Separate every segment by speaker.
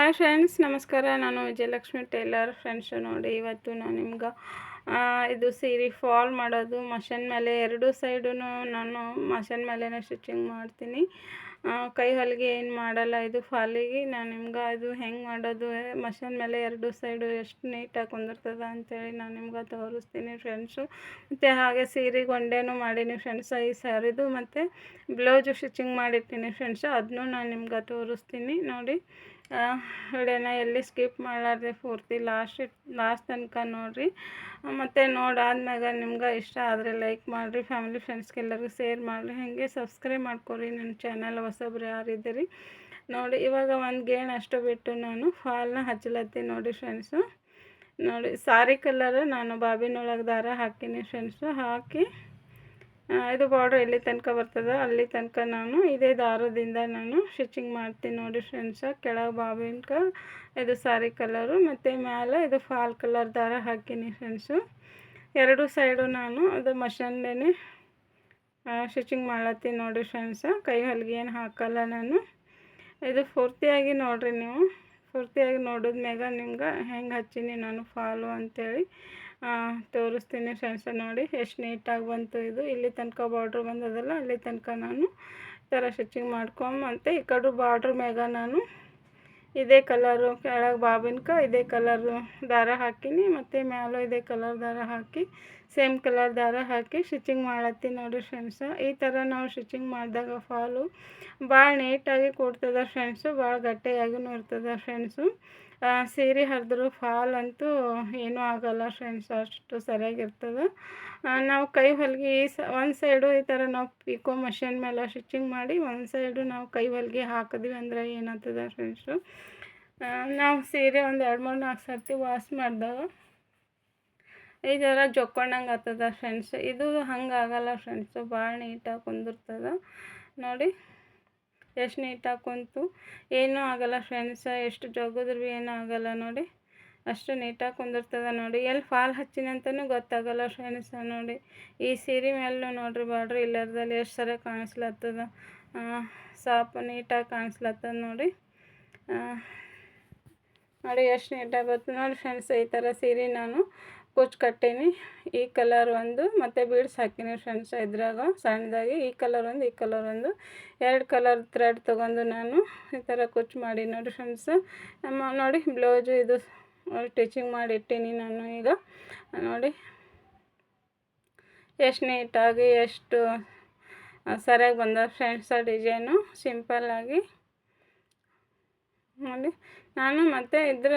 Speaker 1: Hi friends, ನಮಸ್ಕಾರ. ನಾನು Vijayalakshmi tailor. Friends, ನೋಡಿ ಇವತ್ತು ನಾನು ನಿಮ್ಗೆ ಇದು ಸೀರೆ ಫಾಲ್ ಮಾಡೋದು, ಮಷನ್ ಮೇಲೆ ಎರಡು ಸೈಡು ನಾನು ಮಷನ್ ಮೇಲೇ ಸ್ಟಿಚಿಂಗ್ ಮಾಡ್ತೀನಿ. ಕೈ ಹೊಲಿಗೆ ಏನು ಮಾಡಲ್ಲ. ಇದು ಫಾಲಿಗೆ, ನಾನು ನಿಮ್ಗೆ ಅದು ಹೆಂಗೆ ಮಾಡೋದು ಮಷನ್ ಮೇಲೆ ಎರಡು ಸೈಡು ಎಷ್ಟು ನೀಟಾಗಿ ಕುಂದಿರ್ತದೆ ಅಂತೇಳಿ ನಾನು ನಿಮ್ಗೆ ತೋರಿಸ್ತೀನಿ ಫ್ರೆಂಡ್ಸು. ಮತ್ತು ಹಾಗೆ ಸೀರೆ ಒಂಡೇನು ಮಾಡೀನಿ ಫ್ರೆಂಡ್ಸ್, ಈ ಸ್ಯಾರಿದು. ಮತ್ತು ಬ್ಲೌಸು ಸ್ಟಿಚಿಂಗ್ ಮಾಡಿರ್ತೀನಿ ಫ್ರೆಂಡ್ಸು ಅದನ್ನೂ ನಾನು ನಿಮ್ಗೆ ತೋರಿಸ್ತೀನಿ ನೋಡಿ. ವಿಡಿಯೋನ ಎಲ್ಲಿ ಸ್ಕಿಪ್ ಮಾಡಲಾರ್ದೆ ಪೂರ್ತಿ ಲಾಸ್ಟ್ ಲಾಸ್ಟ್ ತನಕ ನೋಡಿರಿ. ಮತ್ತು ನೋಡಾದ್ಮ್ಯಾಗ ನಿಮ್ಗೆ ಇಷ್ಟ ಆದರೆ ಲೈಕ್ ಮಾಡಿರಿ, ಫ್ಯಾಮಿಲಿ, ಫ್ರೆಂಡ್ಸ್ಗೆಲ್ಲರಿಗೂ ಶೇರ್ ಮಾಡಿರಿ. ಹಾಗೆ ಸಬ್ಸ್ಕ್ರೈಬ್ ಮಾಡ್ಕೊರಿ ನನ್ನ ಚಾನಲ್ ಹೊಸಬ್ರು ಯಾರಿದ್ದೀರಿ ನೋಡಿ, ಇವಾಗ ಒಂದು ಗೇಣ್ ಅಷ್ಟು ಬಿಟ್ಟು ನಾನು ಫಾಲ್ನ ಹಚ್ಚಲತ್ತೀನಿ ನೋಡಿ ಫ್ರೆಂಡ್ಸು ನೋಡಿ, ಸಾರಿ ಕಲರ್ ನಾನು ಬಾಬಿನೊಳಗೆ ದಾರ ಹಾಕಿನಿ ಫ್ರೆಂಡ್ಸು ಹಾಕಿ ಇದು ಬಾರ್ಡ್ರ್ ಎಲ್ಲಿ ತನಕ ಬರ್ತದೆ, ಅಲ್ಲಿ ತನಕ ನಾನು ಇದೇ ದಾರದಿಂದ ನಾನು ಸ್ಟಿಚಿಂಗ್ ಮಾಡ್ತೀನಿ ನೋಡಿ ಫ್ರೆಂಡ್ಸ ಕೆಳಗೆ ಬಾಬಿನ್ಕ ಇದು ಸಾರಿ ಕಲರು ಮತ್ತು ಮೇಲೆ ಇದು ಫಾಲ್ ಕಲರ್ ದಾರ ಹಾಕೀನಿ ಫ್ರೆಂಡ್ಸು ಎರಡು ಸೈಡು ನಾನು ಅದು ಮಷನ್ದೇ ಸ್ಟಿಚಿಂಗ್ ಮಾಡ್ಲತ್ತೀನಿ ನೋಡಿ ಫ್ರೆಂಡ್ಸ ಕೈ ಹೊಲಿಗೆ ಏನು ಹಾಕಲ್ಲ ನಾನು. ಇದು ಪೂರ್ತಿಯಾಗಿ ನೋಡಿರಿ ನೀವು. ಪೂರ್ತಿಯಾಗಿ ನೋಡಿದ್ಮ್ಯಾಗ ನಿಮ್ಗೆ ಹೆಂಗೆ ಹಚ್ಚೀನಿ ನಾನು ಫಾಲು ಅಂಥೇಳಿ ತೋರಿಸ್ತೀನಿ ಫ್ರೆಂಡ್ಸ ನೋಡಿ, ಎಷ್ಟು ನೀಟಾಗಿ ಬಂತು ಇದು. ಇಲ್ಲಿ ತನಕ ಬಾರ್ಡ್ರ್ ಬಂದದಲ್ಲ, ಅಲ್ಲಿ ತನಕ ನಾನು ಥರ ಸ್ಟಿಚಿಂಗ್ ಮಾಡ್ಕೊಂಬಂತೆ ಈ ಕಡೆ ಬಾರ್ಡ್ರ್ ಮ್ಯಾಗ ನಾನು ಇದೇ ಕಲರು ಕೆಳಗೆ ಬಾಬಿನ್ಕ, ಇದೇ ಕಲರು ದಾರ ಹಾಕೀನಿ, ಮತ್ತು ಮ್ಯಾಲೂ ಇದೇ ಕಲರ್ ದಾರ ಹಾಕಿ, ಸೇಮ್ ಕಲರ್ ದಾರ ಹಾಕಿ ಸ್ಟಿಚಿಂಗ್ ಮಾಡತ್ತೀನಿ ನೋಡಿ ಫ್ರೆಂಡ್ಸ ಈ ಥರ ನಾವು ಸ್ಟಿಚಿಂಗ್ ಮಾಡಿದಾಗ ಫಾಲು ಭಾಳ ನೀಟಾಗಿ ಕೊಡ್ತದೆ ಫ್ರೆಂಡ್ಸು ಭಾಳ ಗಟ್ಟಿಯಾಗೂ ಇರ್ತದೆ ಫ್ರೆಂಡ್ಸು ಸೀರೆ ಹರಿದ್ರು ಫಾಲ್ ಅಂತೂ ಏನೂ ಆಗೋಲ್ಲ ಫ್ರೆಂಡ್ಸ್ ಅಷ್ಟು ಸರಿಯಾಗಿರ್ತದೆ. ನಾವು ಕೈ ಹೊಲಿಗೆ ಒಂದು ಸೈಡು ಈ ಥರ ನಾವು ಪಿಕೋ ಮಷಿನ್ ಮೇಲೆ ಸ್ಟಿಚಿಂಗ್ ಮಾಡಿ, ಒಂದು ಸೈಡು ನಾವು ಕೈ ಹೊಲಿಗೆ ಹಾಕಿದ್ವಿ ಅಂದ್ರೆ ಏನಾಗ್ತದೆ ಫ್ರೆಂಡ್ಸು ನಾವು ಸೀರೆ ಒಂದು ಎರಡು, ಮೂರು, ನಾಲ್ಕು ಸರ್ತಿ ವಾಶ್ ಮಾಡಿದಾಗ ಈ ಥರ ಜೊಕ್ಕೊಂಡಂಗೆ ಆಗ್ತದ ಫ್ರೆಂಡ್ಸ್ ಇದು ಹಂಗಾಗಲ್ಲ ಫ್ರೆಂಡ್ಸು ಭಾಳ ನೀಟಾಗಿ ಕುಂದಿರ್ತದೆ. ನೋಡಿ. ಎಷ್ಟು ನೀಟಾಗಿ ಕುಂತು. ಏನೂ ಆಗಲ್ಲ ಫ್ರೆಂಡ್ಸ, ಎಷ್ಟು ಜೋಗಿದ್ರು ಭೀ ಏನೂ ಆಗಲ್ಲ ನೋಡಿ. ಅಷ್ಟು ನೀಟಾಗಿ ಕುಂದಿರ್ತದೆ ನೋಡಿ. ಎಲ್ಲಿ ಫಾಲ್ ಹಚ್ಚಿನಂತನೂ ಗೊತ್ತಾಗಲ್ಲ ಫ್ರೆಂಡ್ಸ ನೋಡಿ. ಈ ಸೀರೆ ಮೇಲೂ ನೋಡ್ರಿ ಬಾಡ್ರಿ, ಇಲ್ಲರ್ದಲ್ಲಿ ಎಷ್ಟು ಸರಿ ಕಾಣಿಸ್ಲತ್ತದ. ಸಾಪ್ ನೀಟಾಗಿ ಕಾಣಿಸ್ಲತ್ತದ ನೋಡಿ. ನೋಡಿ ಎಷ್ಟು ನೀಟಾಗಿ ಬರ್ತದೆ ನೋಡಿ ಫ್ರೆಂಡ್ಸ್, ಈ ಥರ ಸೀರೆ ನಾನು ಕುಚ್ಚು ಕಟ್ಟೀನಿ. ಈ ಕಲರ್ ಒಂದು ಮತ್ತು ಬೀಡ್ಸ್ ಹಾಕೀನಿ ಫ್ರೆಂಡ್ಸ್ ಇದ್ರಾಗ ಸಣ್ಣದಾಗಿ ಈ ಕಲರ್ ಒಂದು, ಈ ಕಲರ್ ಒಂದು. ಎರಡು ಕಲರ್ ಥ್ರೆಡ್ ತೊಗೊಂಡು ನಾನು ಈ ಥರ ಕುಚ್ ಮಾಡಿ ನೋಡಿ ಫ್ರೆಂಡ್ಸ್ ನಮ್ಮ ನೋಡಿ ಬ್ಲೌಸು ಇದು ಸ್ಟಿಚಿಂಗ್ ಮಾಡಿ ಇಟ್ಟೀನಿ ನಾನು ಈಗ. ನೋಡಿ ಎಷ್ಟು ನೀಟಾಗಿ ಎಷ್ಟು ಸರಿಯಾಗಿ ಬಂದ ಫ್ರೆಂಡ್ಸ ಡಿಸೈನು ಸಿಂಪಲ್ಲಾಗಿ ನೋಡಿ ನಾನು ಮತ್ತು ಇದರ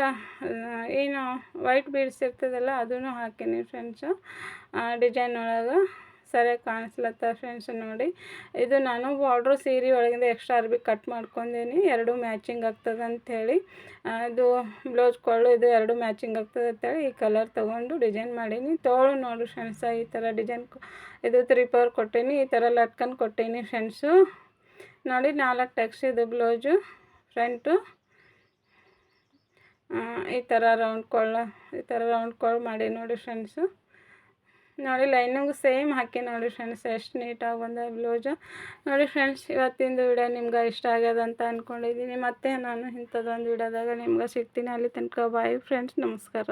Speaker 1: ಏನು ವೈಟ್ ಬೀಡ್ಸ್ ಇರ್ತದಲ್ಲ ಅದನ್ನು ಹಾಕೀನಿ ಫ್ರೆಂಡ್ಸು ಡಿಸೈನ್ ಒಳಗೆ ಸರಿಯಾಗಿ ಕಾಣಿಸ್ಲತ್ತ ಫ್ರೆಂಡ್ಸ್ ನೋಡಿ. ಇದು ನಾನು ಬಾರ್ಡ್ರು ಸೀರೆ ಒಳಗಿಂದ ಎಕ್ಸ್ಟ್ರಾ ಅರ್ಬಿ ಕಟ್ ಮಾಡ್ಕೊಂಡೀನಿ. ಎರಡು ಮ್ಯಾಚಿಂಗ್ ಆಗ್ತದೆ ಅಂಥೇಳಿ ಇದು ಬ್ಲೌಸ್ ಕೊಳ್ಳು ಇದು ಎರಡು ಮ್ಯಾಚಿಂಗ್ ಆಗ್ತದೆ ಅಂತೇಳಿ ಈ ಕಲರ್ ತೊಗೊಂಡು ಡಿಸೈನ್ ಮಾಡೀನಿ. ತೋಳು ನೋಡಿ ಫ್ರೆಂಡ್ಸ ಈ ಥರ ಡಿಸೈನ್ ಇದು ತ್ರೀ ಪವರ್ ಕೊಟ್ಟೀನಿ. ಈ ಥರ ಲಟ್ಕನ್ ಕೊಟ್ಟೀನಿ ಫ್ರೆಂಡ್ಸು ನೋಡಿ ನಾಲ್ಕು ಟೆಕ್ಸ್ ಇದು ಬ್ಲೌಸು ಫ್ರಂಟು ಈ ಥರ ರೌಂಡ್ ಕೊಳ್ಳ ಈ ಥರ ರೌಂಡ್ ಕೊಳ್ಳ ಮಾಡಿ ನೋಡಿ ಫ್ರೆಂಡ್ಸು ನೋಡಿ ಲೈನಿಂಗು ಸೇಮ್ ಹಾಕಿ ನೋಡಿ ಫ್ರೆಂಡ್ಸ್ ಎಷ್ಟು ನೀಟಾಗಿ ಬಂದ ಬ್ಲೌಸು ನೋಡಿ ಫ್ರೆಂಡ್ಸ್ ಇವತ್ತಿಂದು ವಿಡಿಯೋ ನಿಮ್ಗೆ ಇಷ್ಟ ಆಗ್ಯದ ಅಂತ ಅಂದ್ಕೊಂಡಿದ್ದೀನಿ ಮತ್ತೆ ನಾನು ಇಂಥದ್ದೊಂದು ವಿಡಿಯೋದಾಗ ನಿಮ್ಗೆ ಸಿಗ್ತೀನಿ. ಅಲ್ಲಿ ತನಕ ಬಾಯ್ ಫ್ರೆಂಡ್ಸ್ ನಮಸ್ಕಾರ.